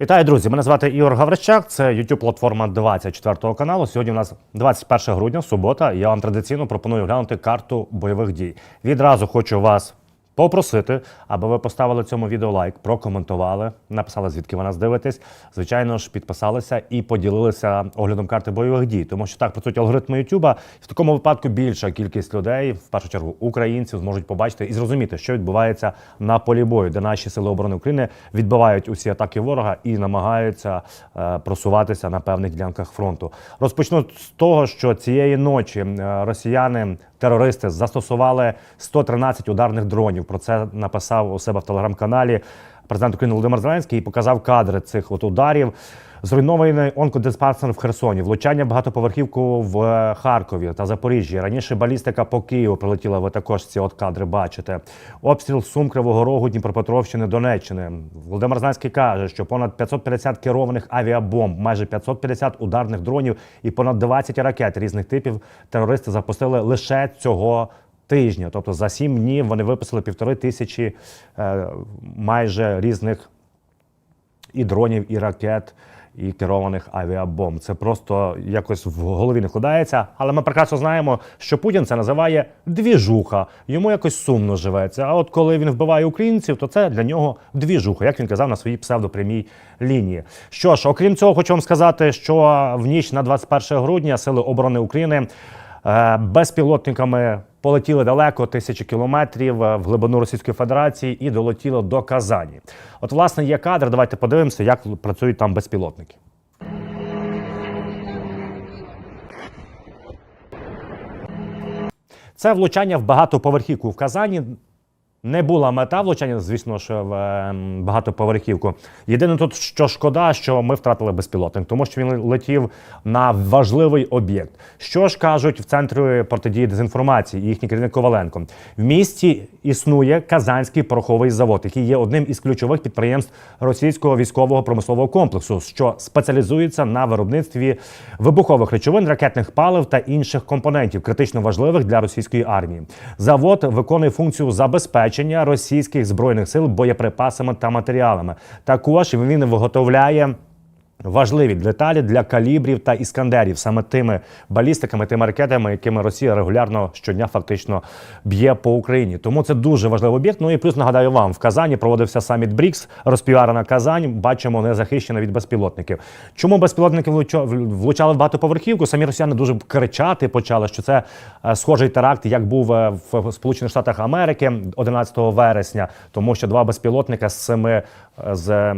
Вітаю, друзі! Мене звати Ігор Гаврищак. Це youtube платформа 24 каналу. Сьогодні у нас 21 грудня, субота. Я вам традиційно пропоную глянути карту бойових дій. Відразу хочу вас попросити, аби ви поставили цьому відео лайк, прокоментували, написали звідки ви нас дивитесь. Звичайно ж, підписалися і поділилися оглядом карти бойових дій, тому що так працюють алгоритми Ютуба. В такому випадку більша кількість людей, в першу чергу українців, зможуть побачити і зрозуміти, що відбувається на полі бою, де наші сили оборони України відбивають усі атаки ворога і намагаються е, просуватися на певних ділянках фронту. Розпочну з того, що цієї ночі е, росіяни. Терористи застосували 113 ударних дронів. Про це написав у себе в телеграм-каналі президент України Володимир Зеленський і показав кадри цих от ударів. Зруйнований онкодиспансер в Херсоні, влучання багатоповерхівку в е, Харкові та Запоріжжі. Раніше балістика по Києву прилетіла. Ви також ці от кадри бачите. Обстріл Сум Кривого Рогу, Дніпропетровщини, Донеччини. Володимир Зеленський каже, що понад 550 керованих авіабомб, майже 550 ударних дронів і понад 20 ракет різних типів терористи запустили лише цього. Тижня, тобто за сім днів вони виписали півтори тисячі е, майже різних і дронів, і ракет, і керованих авіабомб. Це просто якось в голові не вкладається. Але ми прекрасно знаємо, що Путін це називає двіжуха. Йому якось сумно живеться. А от коли він вбиває українців, то це для нього двіжуха, як він казав на своїй псевдопрямій лінії. Що ж, окрім цього, хочу вам сказати, що в ніч на 21 грудня сили оборони України. Е, Безпілотниками полетіли далеко тисячі кілометрів е, в глибину Російської Федерації і долетіло до Казані. От, власне, є кадр. Давайте подивимося, як працюють там безпілотники. Це влучання в багатоповерхівку в Казані. Не була мета влучання, звісно ж, в е, багатоповерхівку. Єдине тут, що шкода, що ми втратили безпілотник, тому що він летів на важливий об'єкт. Що ж кажуть в центрі протидії дезінформації, і їхній керівник Коваленко? В місті існує Казанський пороховий завод, який є одним із ключових підприємств російського військового промислового комплексу, що спеціалізується на виробництві вибухових речовин, ракетних палив та інших компонентів, критично важливих для російської армії. Завод виконує функцію забезпечення російських збройних сил боєприпасами та матеріалами. Також він виготовляє. Важливі деталі для калібрів та іскандерів, саме тими балістиками, тими ракетами, якими Росія регулярно щодня фактично б'є по Україні. Тому це дуже важливий об'єкт. Ну і плюс нагадаю вам, в Казані проводився саміт БРІКС, розпіарена Казань. Бачимо, не захищена від безпілотників. Чому безпілотники влуча- влучали в багатоповерхівку? Самі росіяни дуже кричати почали, що це е, схожий теракт, як був е, в Сполучених Штатах Америки 11 вересня, тому що два безпілотника з семи е, з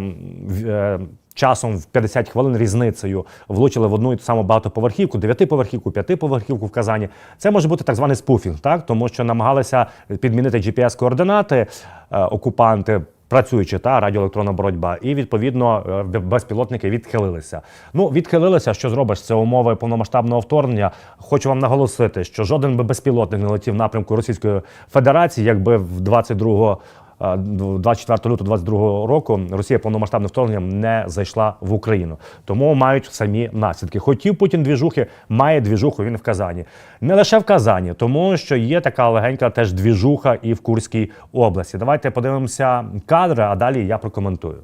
часом в 50 хвилин різницею влучили в одну і ту саму багатоповерхівку, дев'ятиповерхівку, п'ятиповерхівку в Казані. Це може бути так званий спуфінг, так тому що намагалися підмінити GPS-координати е, окупанти. Працюючи та радіоелектронна боротьба, і відповідно е, безпілотники відхилилися. Ну відхилилися. Що зробиш? Це умови повномасштабного вторгнення. Хочу вам наголосити, що жоден би безпілотник не летів в напрямку Російської Федерації, якби в 22 е, 24 лютого 22 року Росія повномасштабним вторгненням не зайшла в Україну. Тому мають самі наслідки. Хотів Путін двіжухи, має двіжуху він в Казані. Не лише в Казані, тому що є така легенька теж двіжуха і в Курській області. Давайте подивимося кадри, а далі я прокоментую.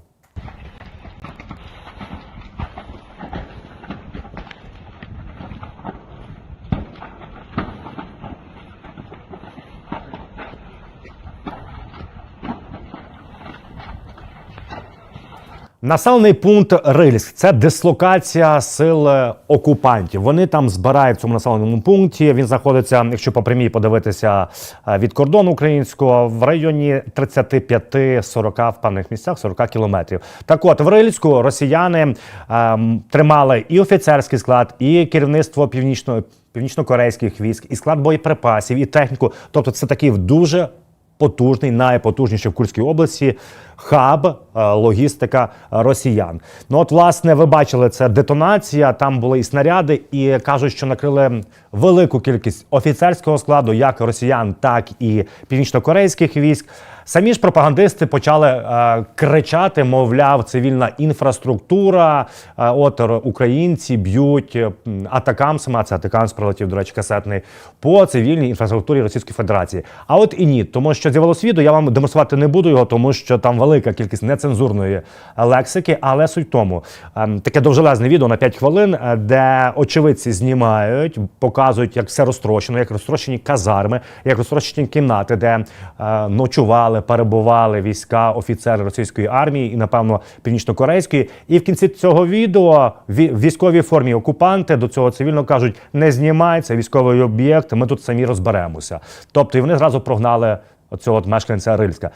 Населений пункт Рильськ це дислокація сил е, окупантів. Вони там збирають в цьому населеному пункті. Він знаходиться, якщо по прямій подивитися е, від кордону українського, в районі 35-40 в певних місцях, 40 кілометрів. Так от в Рильську росіяни ем, тримали і офіцерський склад, і керівництво північно північно-корейських військ, і склад боєприпасів, і техніку. Тобто, це такий дуже потужний, найпотужніший в Курській області хаб, е, логістика росіян. Ну от, власне, ви бачили, це детонація. Там були і снаряди, і кажуть, що накрили велику кількість офіцерського складу, як росіян, так і північно-корейських військ. Самі ж пропагандисти почали е, кричати, мовляв, цивільна інфраструктура. Е, от українці б'ють е, атакамсами, а це атакамс прилетів, до речі, касетний по цивільній інфраструктурі Російської Федерації. А от і ні, тому що з'явилось відео, я вам демонструвати не буду його, тому що там велика кількість нецензурної лексики. Але суть тому, ем, таке довжелезне відео на 5 хвилин, е, де очевидці знімають, показують, як все розтрощено, як розтрощені казарми, як розтрощені кімнати, де е, ночували, перебували війська, офіцери російської армії і, напевно, північно-корейської. І в кінці цього відео в військовій формі окупанти до цього цивільно кажуть: не знімай, це військовий об'єкт, ми тут самі розберемося. Тобто, і вони зразу прогнали оцього от мешканця Рильська.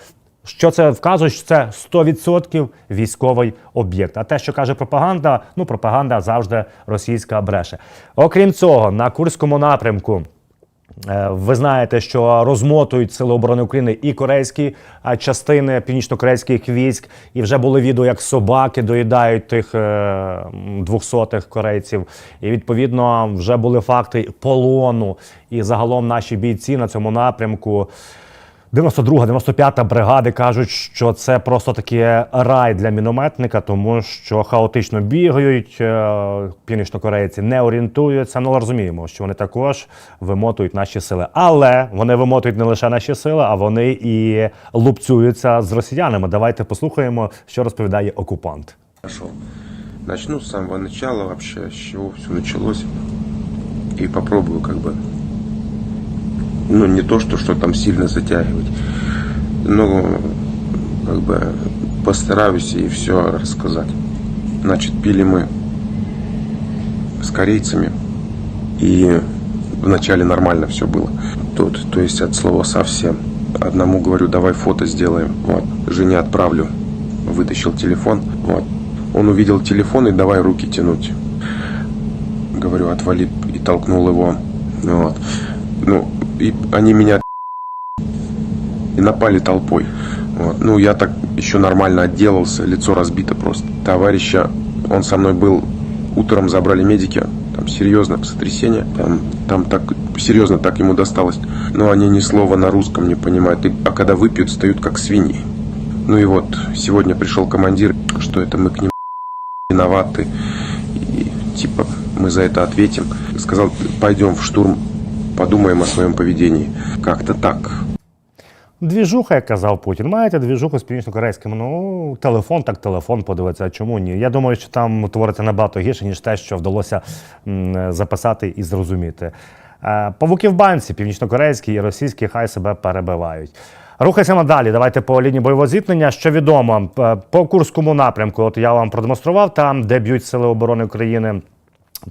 Що це вказує, що це 100% військовий об'єкт. А те, що каже пропаганда, ну пропаганда завжди російська бреше. Окрім цього, на Курському напрямку. Е, Ви знаєте, що розмотують Сили оборони України і корейські е, частини північно-корейських військ, і вже були відео, як собаки доїдають тих двохсотих корейців. І відповідно вже були факти полону. І загалом наші бійці на цьому напрямку. 92, 95 бригади кажуть, що це просто таки рай для мінометника, тому що хаотично бігають, е, північнокорейці не орієнтуються. Ну, розуміємо, що вони також вимотують наші сили. Але вони вимотують не лише наші сили, а вони і лупцюються з росіянами. Давайте послухаємо, що розповідає окупант. Начну с самого начала вообще, с чего все началось. И попробую как бы, ну не то, что, что там сильно затягивать, но как бы постараюсь и все рассказать. Значит, пили мы с корейцами, и вначале нормально все было. Тут, то есть от слова совсем. Одному говорю, давай фото сделаем. Вот. Жене отправлю. Вытащил телефон. Вот. Он увидел телефон и давай руки тянуть. Говорю, отвали и толкнул его. Вот. Ну, и они меня и напали толпой. Вот. Ну, я так еще нормально отделался, лицо разбито просто. Товарища, он со мной был, утром забрали медики, там серьезно сотрясение, там, там так серьезно так ему досталось. Но они ни слова на русском не понимают, И- а когда выпьют, встают как свиньи. Ну и вот, сегодня пришел командир, что это мы к ним виноваты, и типа мы за это ответим. Сказал, пойдем в штурм, подумаем о своем поведении. Как-то так. Двіжуха, як казав Путін. Маєте двіжуху з північно-корейським. Ну, телефон, так телефон подивиться. А Чому ні? Я думаю, що там твориться набагато гірше, ніж те, що вдалося записати і зрозуміти. Е, Павуки в банці, північно-корейські і російські, хай себе перебивають. Рухаємося далі. Давайте по лінії бойового зіткнення. Що відомо Е, по Курському напрямку, от я вам продемонстрував там, де б'ють сили оборони України.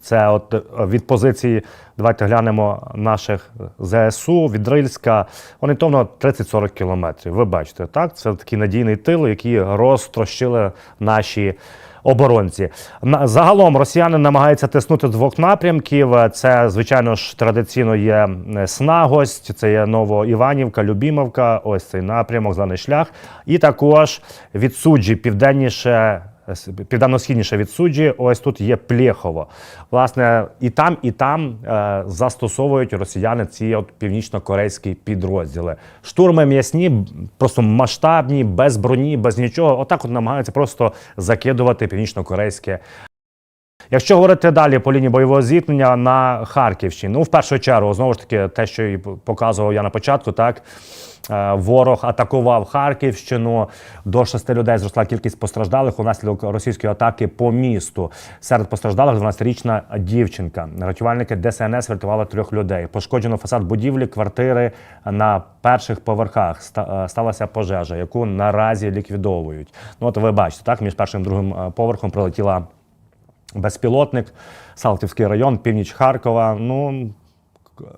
Це от е, від позиції, давайте глянемо наших ЗСУ від Рильська. Орієнтовно 30-40 кілометрів. Ви бачите, так? Це такий надійний тил, який розтрощили наші оборонці. Загалом росіяни намагаються тиснути з двох напрямків. Це, звичайно ж, традиційно є Снагость, це є Новоіванівка, Любімовка, ось цей напрямок, зелений шлях. І також від суджі південніше південно-східніше від суджі, ось тут є Плєхово. Власне, і там, і там е, застосовують росіяни ці от північно-корейські підрозділи. Штурми м'ясні, просто масштабні, без броні, без нічого. Отак от намагаються просто закидувати північно-корейське Якщо говорити далі по лінії бойового зіткнення на Харківщині, ну в першу чергу, знову ж таки, те, що і показував я на початку, так е, ворог атакував Харківщину. До шести людей зросла кількість постраждалих унаслідок російської атаки по місту. Серед постраждалих 12-річна дівчинка. Рятувальники ДСНС врятували трьох людей. Пошкоджено фасад будівлі, квартири на перших поверхах. Е, Сталася пожежа, яку наразі ліквідовують. Ну от ви бачите, так між першим і другим е, поверхом прилетіла безпілотник, Салтівський район, північ Харкова. Ну,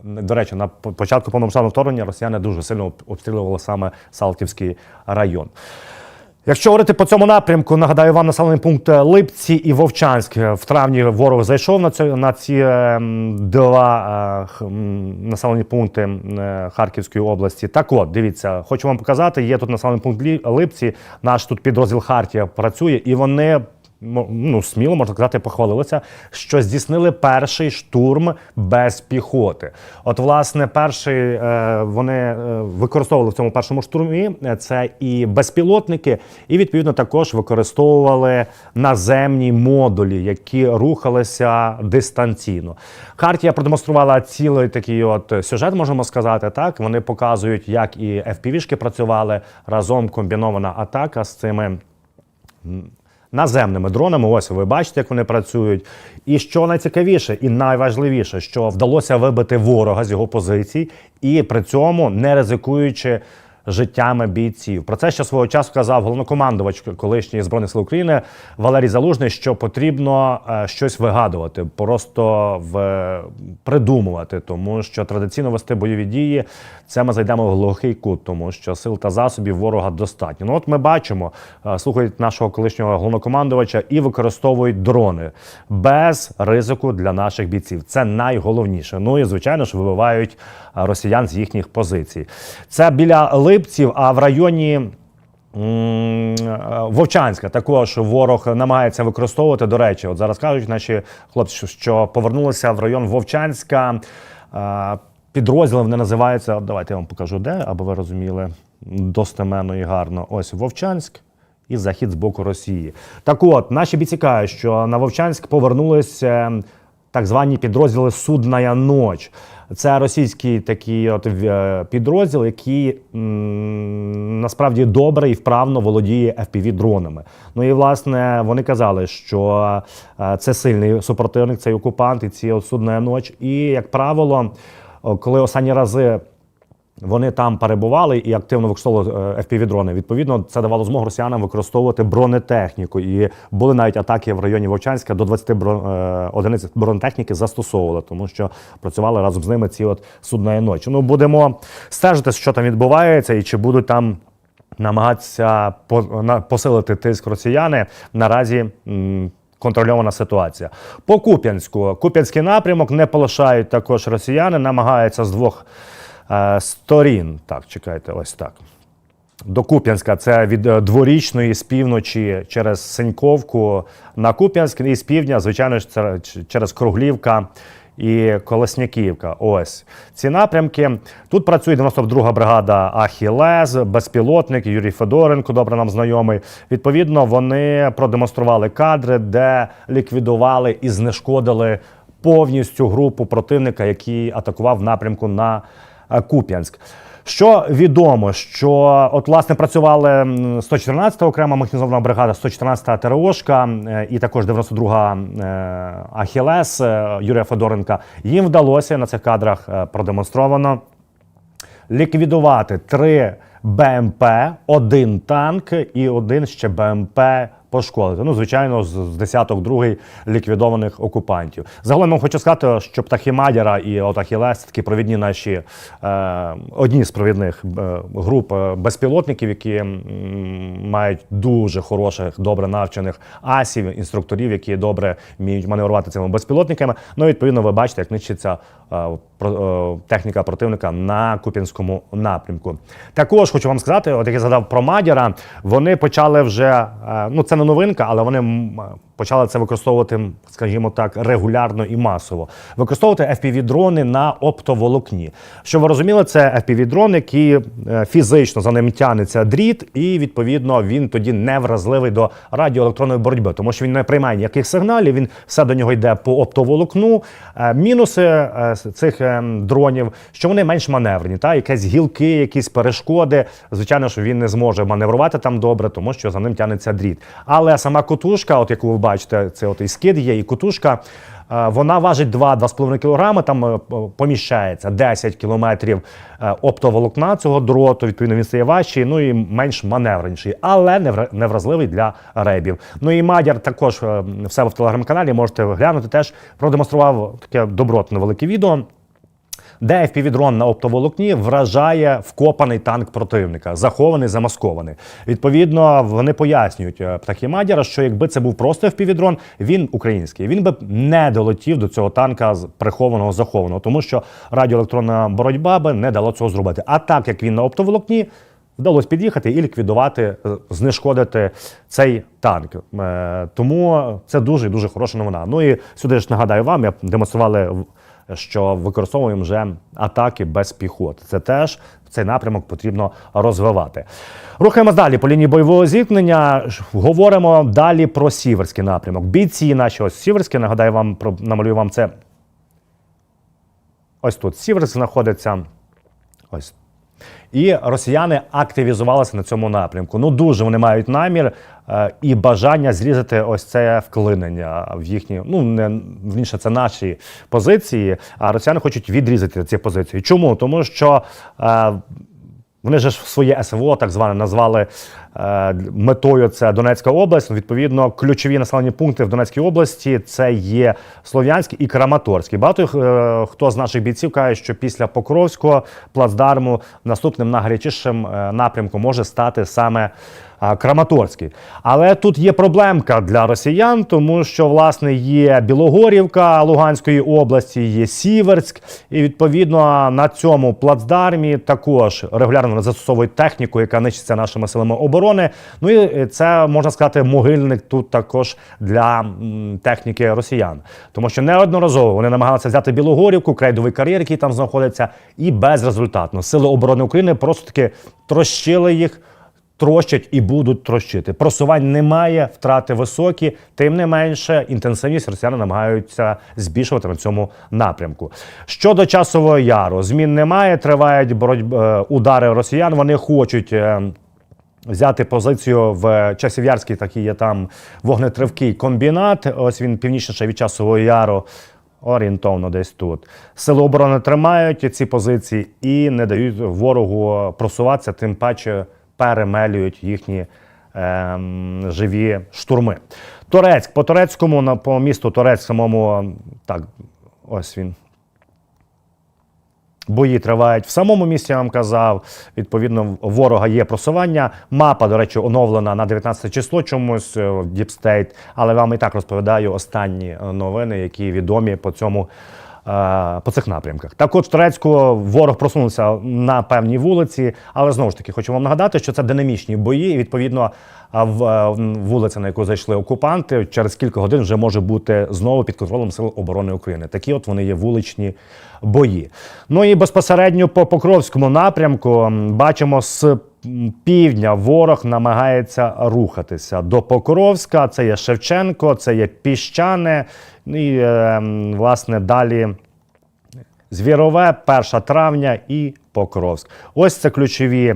до речі, на початку повномасштабного вторгнення росіяни дуже сильно обстрілювали саме Салтівський район. Якщо говорити по цьому напрямку, нагадаю вам населений пункт Липці і Вовчанськ. В травні ворог зайшов на ці, на ці ем, два е, населені пункти е, Харківської області. Так от, дивіться, хочу вам показати. Є тут населений пункт Липці. Наш тут підрозділ Хартія працює, і вони ну, сміло можна сказати, похвалилися, що здійснили перший штурм без піхоти. От, власне, перший е, вони е, використовували в цьому першому штурмі е, це і безпілотники, і відповідно також використовували наземні модулі, які рухалися дистанційно. Хартія продемонструвала цілий такий от сюжет, можемо сказати. Так вони показують, як і FPV-шки працювали разом комбінована атака з цими наземними дронами. Ось ви бачите, як вони працюють. І що найцікавіше і найважливіше, що вдалося вибити ворога з його позицій, і при цьому не ризикуючи. Життями бійців про це ще свого часу казав головнокомандувач колишньої збройних сил України Валерій Залужний, що потрібно е, щось вигадувати, просто в придумувати, тому що традиційно вести бойові дії це ми зайдемо в глухий кут, тому що сил та засобів ворога достатньо. Ну от ми бачимо, е, слухають нашого колишнього головнокомандувача і використовують дрони без ризику для наших бійців. Це найголовніше. Ну і звичайно ж вибивають е, росіян з їхніх позицій. Це біля Липців, а в районі. е, Вовчанська також ворог намагається використовувати. До речі, от зараз кажуть наші хлопці, що повернулися в район Вовчанська. Е, Підрозділи вони називаються. от Давайте я вам покажу, де, аби ви розуміли достеменно і гарно. Ось Вовчанськ і захід з боку Росії. Так от, наші бійці кажуть, що на Вовчанськ повернулися так звані підрозділи Судная ноч. Це російський такий от е, підрозділ, який насправді добре і вправно володіє fpv дронами. Ну і власне вони казали, що е, це сильний супротивник, цей окупант і ці от Судная ноч. І як правило, коли останні рази вони там перебували і активно використовували FPV-дрони. Відповідно, це давало змогу росіянам використовувати бронетехніку. І були навіть атаки в районі Вовчанська до 20 бро- е, одиниць бронетехніки застосовували, тому що працювали разом з ними ці от судна ночі. Ну будемо стежити, що там відбувається, і чи будуть там. Намагатися по- посилити тиск росіяни наразі контрольована ситуація. По Куп'янську Куп'янський напрямок не полишають також росіяни, намагаються з двох е, сторін. Так, чекайте, ось так. До Куп'янська це від е, дворічної з півночі через Синьковку на Куп'янськ і з півдня, звичайно ж, через Круглівка і Колесняківка. Ось ці напрямки. Тут працює 92-га бригада Ахілес, безпілотник Юрій Федоренко, добре нам знайомий. Відповідно, вони продемонстрували кадри, де ліквідували і знешкодили повністю групу противника, який атакував напрямку на е, Куп'янськ. Що відомо, що от власне працювали м, 114-та окрема механізована бригада, 114-та ТРОшка е, і також 92-га е, Ахілес е, Юрія Федоренка. Їм вдалося на цих кадрах е, продемонстровано ліквідувати три БМП, один танк і один ще БМП пошкодити. Ну, звичайно, з десяток другий ліквідованих окупантів. Загалом хочу сказати, що птахи Мадяра і от Ахілес це такі провідні наші е, одні з провідних е, груп е, безпілотників, які м, мають дуже хороших, добре навчених асів, інструкторів, які добре вміють маневрувати цими безпілотниками. Ну, відповідно, ви бачите, як нищиться е, е, техніка противника на Куп'янському напрямку. Також хочу вам сказати, от як я згадав про Мадяра, вони почали вже, е, ну це не новинка, але вони почали це використовувати, скажімо так, регулярно і масово. Використовувати FPV-дрони на оптоволокні. Щоб ви розуміли, це FPV-дрон, який е, фізично за ним тягнеться дріт, і відповідно він тоді не вразливий до радіоелектронної боротьби, тому що він не приймає ніяких сигналів, він все до нього йде по оптоволокну. Е, Мінуси е, цих дронів, що вони менш маневрені, та якісь гілки, якісь перешкоди. Звичайно, що він не зможе маневрувати там добре, тому що за ним тягнеться дріт. Але сама котушка, от яку ви бачите, це от і скид є, і котушка. е, Вона важить 2-2,5 кг, там е, поміщається 10 кілометрів е, оптоволокна цього дроту. Відповідно, він стає важчий, ну і менш маневреніший, але невра- невразливий для ребів. Ну і Мадяр також е, в себе в телеграм-каналі можете глянути. Теж продемонстрував таке добротне велике відео де FPV-дрон на оптоволокні вражає вкопаний танк противника, захований, замаскований. Відповідно, вони пояснюють е, птахи Мадяра, що якби це був просто FPV-дрон, він український, він би не долетів до цього танка з прихованого захованого, тому що радіоелектронна боротьба би не дала цього зробити. А так як він на оптоволокні. вдалося під'їхати і ліквідувати, е, знешкодити цей танк. Е, Тому це дуже дуже хороша новина. Ну і сюди ж нагадаю вам, я демонстрували, що використовуємо вже атаки без піхоти. Це теж цей напрямок потрібно розвивати. Рухаємось далі по лінії бойового зіткнення. Говоримо далі про сіверський напрямок. Бійці наші ось сіверські, нагадаю вам про намалюю вам це. Ось тут Сіверськ знаходиться. Ось і росіяни активізувалися на цьому напрямку. Ну дуже вони мають намір е, і бажання зрізати ось це вклинення в їхні. Ну не вніше це наші позиції. А росіяни хочуть відрізати ці позиції. Чому? Тому що. Е, вони ж своє СВО так зване назвали метою це Донецька область. Ну, Відповідно, ключові населені пункти в Донецькій області це є Слов'янський і Краматорський. Багато е, хто з наших бійців каже, що після Покровського плацдарму наступним найгарячішим е, напрямком може стати саме Краматорський. Але тут є проблемка для росіян, тому що власне є Білогорівка Луганської області, є Сіверськ, і відповідно на цьому плацдармі також регулярно застосовують техніку, яка нищиться нашими силами оборони. Ну і це можна сказати, могильник тут також для техніки росіян, тому що неодноразово вони намагалися взяти Білогорівку, крейдовий кар'єр, який там знаходиться, і безрезультатно сили оборони України просто таки трощили їх трощать і будуть трощити. Просувань немає, втрати високі. Тим не менше, інтенсивність росіяни намагаються збільшувати на цьому напрямку. Щодо часового яру, змін немає. Тривають боротьби удари росіян. Вони хочуть. Е, Взяти позицію в Часів'ярській, такий є там вогнетривкий комбінат. Ось він північніше від часового яру, орієнтовно десь тут. Сили оборони тримають ці позиції і не дають ворогу просуватися, тим паче перемелюють їхні ем, живі штурми. Торецьк по турецькому на по місту Торецьк самому так, ось він. Бої тривають в самому місті, я вам казав. Відповідно, ворога є просування. Мапа, до речі, оновлена на 19 число чомусь е, в State, але вам і так розповідаю останні е, новини, які відомі по цьому. е, По цих напрямках. Так от в Турецьку ворог просунувся на певній вулиці, але знову ж таки хочу вам нагадати, що це динамічні бої. І відповідно, а в е, вулиця, на яку зайшли окупанти, через кілька годин вже може бути знову під контролем Сил оборони України. Такі от вони є вуличні бої. Ну і безпосередньо по Покровському напрямку бачимо з півдня ворог намагається рухатися до Покровська. Це є Шевченко, це є Піщане. Ну і е, власне далі. Звірове, 1 травня і Покровськ. Ось це ключові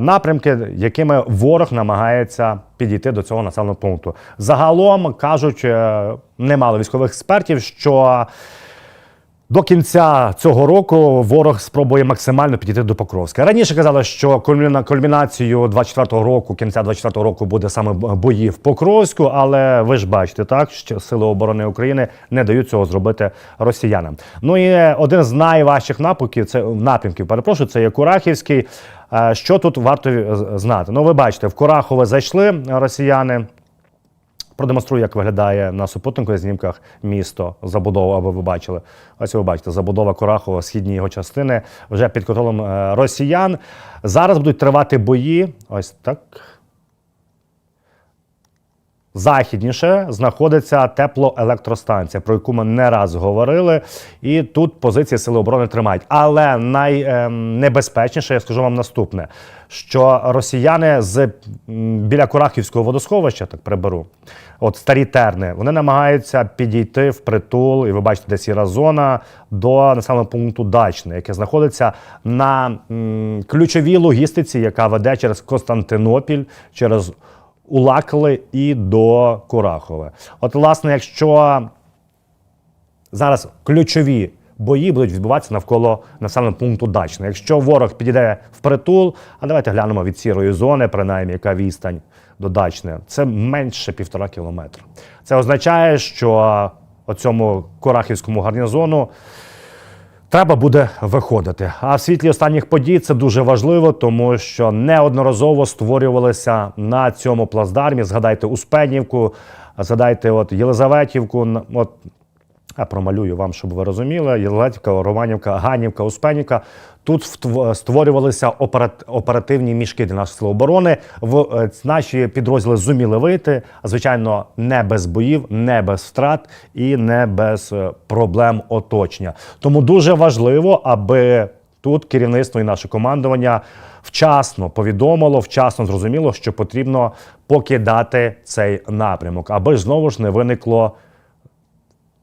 напрямки, якими ворог намагається підійти до цього населеного пункту. Загалом кажуть е, немало військових експертів, що до кінця цього року ворог спробує максимально підійти до Покровська. Раніше казали, що кульміна- кульмінацією 24-го року, кінця 24-го року буде саме бої в Покровську, але ви ж бачите, так що сили оборони України не дають цього зробити росіянам. Ну і один з найважчих напрямків, це напрямків, перепрошую, це є Курахівський. Е, Що тут варто знати? Ну, ви бачите, в Курахове зайшли росіяни. Продемонструю, як виглядає на супутникових знімках місто, забудова, аби ви бачили. Ось ви бачите, забудова Корахова, східні його частини, вже під контролем е, росіян. Зараз будуть тривати бої. Ось так. Західніше знаходиться теплоелектростанція, про яку ми не раз говорили. І тут позиції Сили оборони тримають. Але найнебезпечніше, я скажу вам наступне: що росіяни з біля Курахівського водосховища, так приберу, от старі терни, вони намагаються підійти в притул, і ви бачите, де сіра зона до населеного пункту Дачне, яке знаходиться на м, ключовій логістиці, яка веде через Константинопіль, через Улакли і до Курахове. От, власне, якщо зараз ключові бої будуть відбуватися навколо населеного пункту Дачне. Якщо ворог підійде в притул, а давайте глянемо від сірої зони, принаймні, яка відстань до Дачне, це менше півтора кілометра. Це означає, що оцьому Курахівському гарнізону Треба буде виходити. А в світлі останніх подій це дуже важливо, тому що неодноразово створювалися на цьому плацдармі. Згадайте Успенівку, згадайте от Єлизаветівку. От Я промалюю вам, щоб ви розуміли. Єлетівка, Романівка, Ганівка, Успенівка. Тут створювалися оперативні мішки для наших сил оборони. В е, наші підрозділи зуміли вийти. Звичайно, не без боїв, не без втрат і не без е, проблем оточення. Тому дуже важливо, аби тут керівництво і наше командування вчасно повідомило, вчасно зрозуміло, що потрібно покидати цей напрямок, аби знову ж не виникло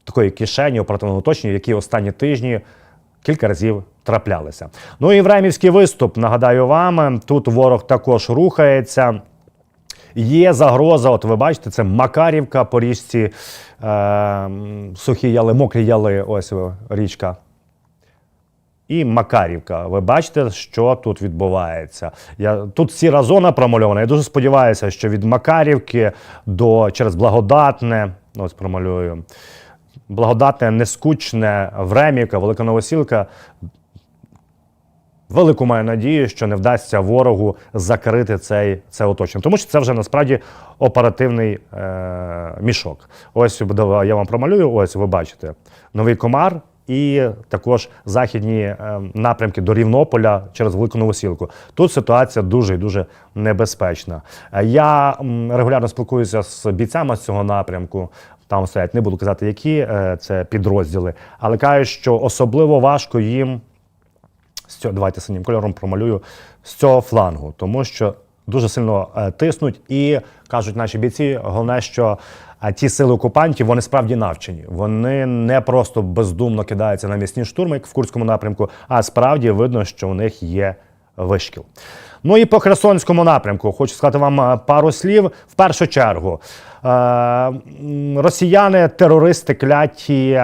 такої кишені оперативного оточення, які останні тижні кілька разів траплялися. Ну і времівський виступ. Нагадаю вам, тут ворог також рухається. Є загроза, от ви бачите, це Макарівка по річці е, сухі яли, мокрі яли, ось річка. І Макарівка. Ви бачите, що тут відбувається. Я, тут сіра зона промальована. Я дуже сподіваюся, що від Макарівки до через Благодатне, ось промалюю, Благодатне, Нескучне, Времівка, Велика Новосілка. Велику маю надію, що не вдасться ворогу закрити цей, це оточення. Тому що це вже насправді оперативний е, мішок. Ось я вам промалюю. Ось ви бачите новий комар. І також західні е, напрямки до Рівнополя через Велику Новосілку. Тут ситуація дуже і дуже небезпечна. Е, Я регулярно спілкуюся з бійцями з цього напрямку. Там стоять, не буду казати, які е, це підрозділи, але кажуть, що особливо важко їм з цього, давайте синім кольором промалюю з цього флангу, тому що дуже сильно е, тиснуть і кажуть наші бійці, головне, що е, ті сили окупантів вони справді навчені. Вони не просто бездумно кидаються на місні штурми, як в Курському напрямку, а справді видно, що у них є вишкіл. Ну і по Херсонському напрямку хочу сказати вам пару слів. В першу чергу, росіяни, терористи кляті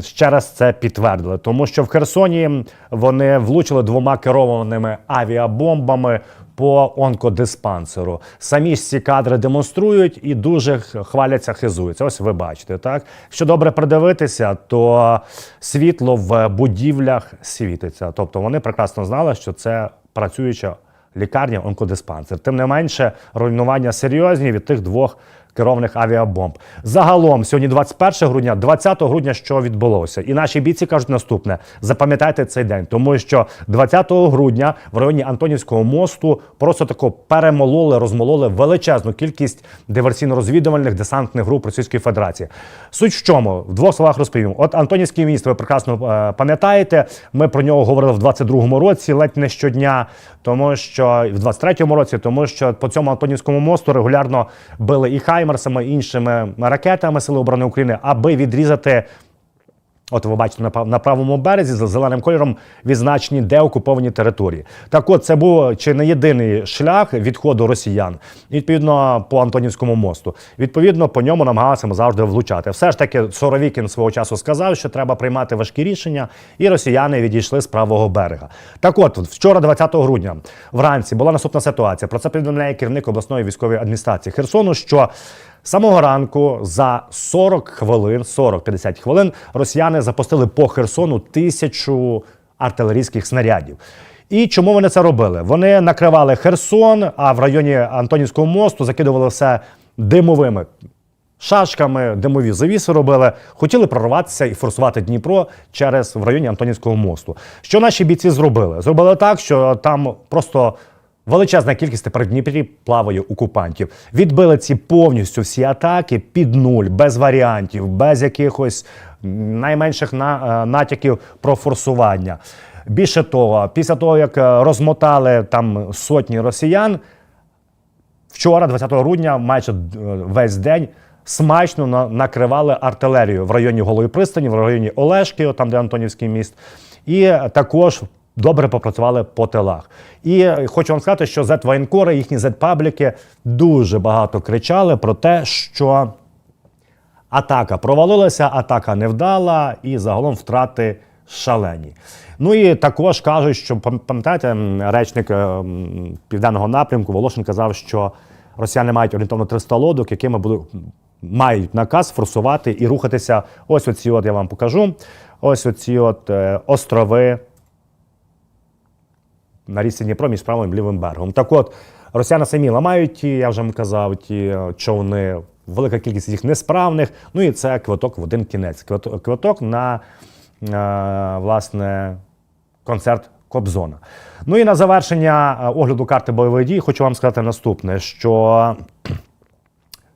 ще раз це підтвердили, тому що в Херсоні вони влучили двома керованими авіабомбами по онкодиспансеру. Самі ж ці кадри демонструють і дуже хваляться, хизуються. Ось ви бачите, так? Якщо добре придивитися, то світло в будівлях світиться. Тобто вони прекрасно знали, що це працююча лікарня, онкодиспансер. Тим не менше, руйнування серйозні від тих двох керованих авіабомб. Загалом, сьогодні 21 грудня, 20 грудня, що відбулося, і наші бійці кажуть наступне: запам'ятайте цей день, тому що 20 грудня в районі Антонівського мосту просто тако перемололи, розмололи величезну кількість диверсійно-розвідувальних десантних груп Російської Федерації. Суть в чому в двох словах розповім. От Антонівський міст, ви прекрасно е, пам'ятаєте. Ми про нього говорили в 22-му році, ледь не щодня, тому що в 23-му році, тому що по цьому Антонівському мосту регулярно били і хаймерсами, іншими ракетами Сили оборони України, аби відрізати. От ви бачите на, правому березі за зеленим кольором відзначені деокуповані території. Так от це був чи не єдиний шлях відходу росіян, відповідно по Антонівському мосту. Відповідно, по ньому намагалися завжди влучати. Все ж таки, Соровікін свого часу сказав, що треба приймати важкі рішення, і росіяни відійшли з правого берега. Так от, вчора, 20 грудня, вранці була наступна ситуація. Про це повідомляє керівник обласної військової адміністрації Херсону. що Самого ранку за 40 хвилин, 40-50 хвилин, росіяни запустили по Херсону тисячу артилерійських снарядів. І чому вони це робили? Вони накривали Херсон, а в районі Антонівського мосту закидували все димовими шашками, димові завіси робили, хотіли прорватися і форсувати Дніпро через в районі Антонівського мосту. Що наші бійці зробили? Зробили так, що там просто величезна кількість тепер в Дніпрі плаває окупантів. Відбили ці повністю всі атаки під нуль, без варіантів, без якихось найменших на, е, натяків про форсування. Більше того, після того як е, розмотали там сотні росіян, Вчора, 20 грудня, майже е, весь день смачно накривали артилерію в районі Голої пристані, в районі Олешки, там де Антонівський міст, і також. Добре попрацювали по тилах. І е, хочу вам сказати, що Z-воєнкори, їхні Z-пабліки дуже багато кричали про те, що атака провалилася, атака невдала, і загалом втрати шалені. Ну і також кажуть, що пам'ятаєте, речник е, південного напрямку Волошин казав, що росіяни мають орієнтовно 300 лодок, якими будуть мають наказ форсувати і рухатися. Ось оці, от я вам покажу. Ось оці от е, острови на річці Дніпро між правим і лівим берегом. Так от, росіяни самі ламають ті, я вже вам казав, ті е, човни велика кількість їх несправних. Ну і це квиток в один кінець. Квиток, на е, власне концерт Кобзона. Ну і на завершення е, огляду карти бойових дій хочу вам сказати наступне: що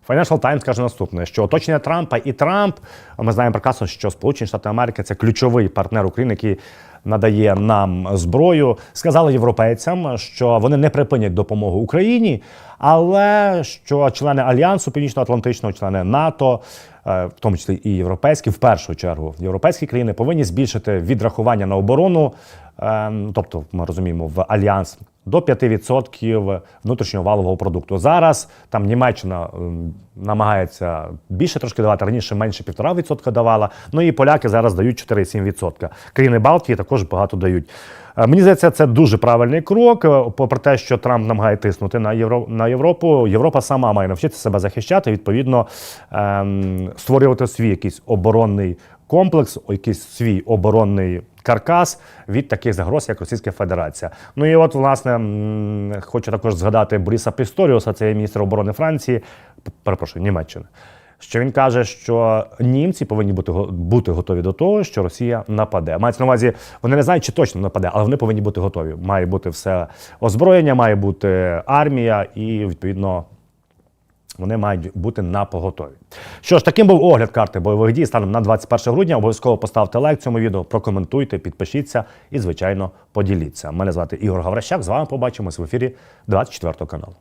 Financial Times каже наступне: що оточення Трампа і Трамп, ми знаємо прекрасно, що Сполучені Штати Америки це ключовий партнер України, який надає нам зброю. Сказали європейцям, що вони не припинять допомогу Україні, але що члени альянсу Північно-Атлантичного, члени НАТО, е, в тому числі і європейські, в першу чергу європейські країни повинні збільшити відрахування на оборону. Ем, Тобто, ми розуміємо, в альянс до 5% внутрішнього валового продукту. Зараз там Німеччина ем, намагається більше трошки давати, раніше менше 1,5% давала. Ну і поляки зараз дають 4,7%. Країни Балтії також багато дають. Е, Мені здається, це дуже правильний крок. Е, Попри те, що Трамп намагає тиснути на Євро на Європу, Європа сама має навчитися себе захищати, відповідно ем, створювати свій якийсь оборонний комплекс, якийсь свій оборонний каркас від таких загроз, як Російська Федерація. Ну і от, власне, хочу також згадати Боріса Пісторіуса, це є міністр оборони Франції, перепрошую, Німеччини. Що він каже, що німці повинні бути бути готові до того, що Росія нападе. Мається на увазі, вони не знають, чи точно нападе, але вони повинні бути готові. Має бути все озброєння, має бути армія, і відповідно вони мають бути на поготові. Що ж, таким був огляд карти бойових дій станом на 21 грудня. Обов'язково поставте лайк цьому відео, прокоментуйте, підпишіться і, звичайно, поділіться. Мене звати Ігор Гаврищак. З вами побачимось в ефірі 24 каналу.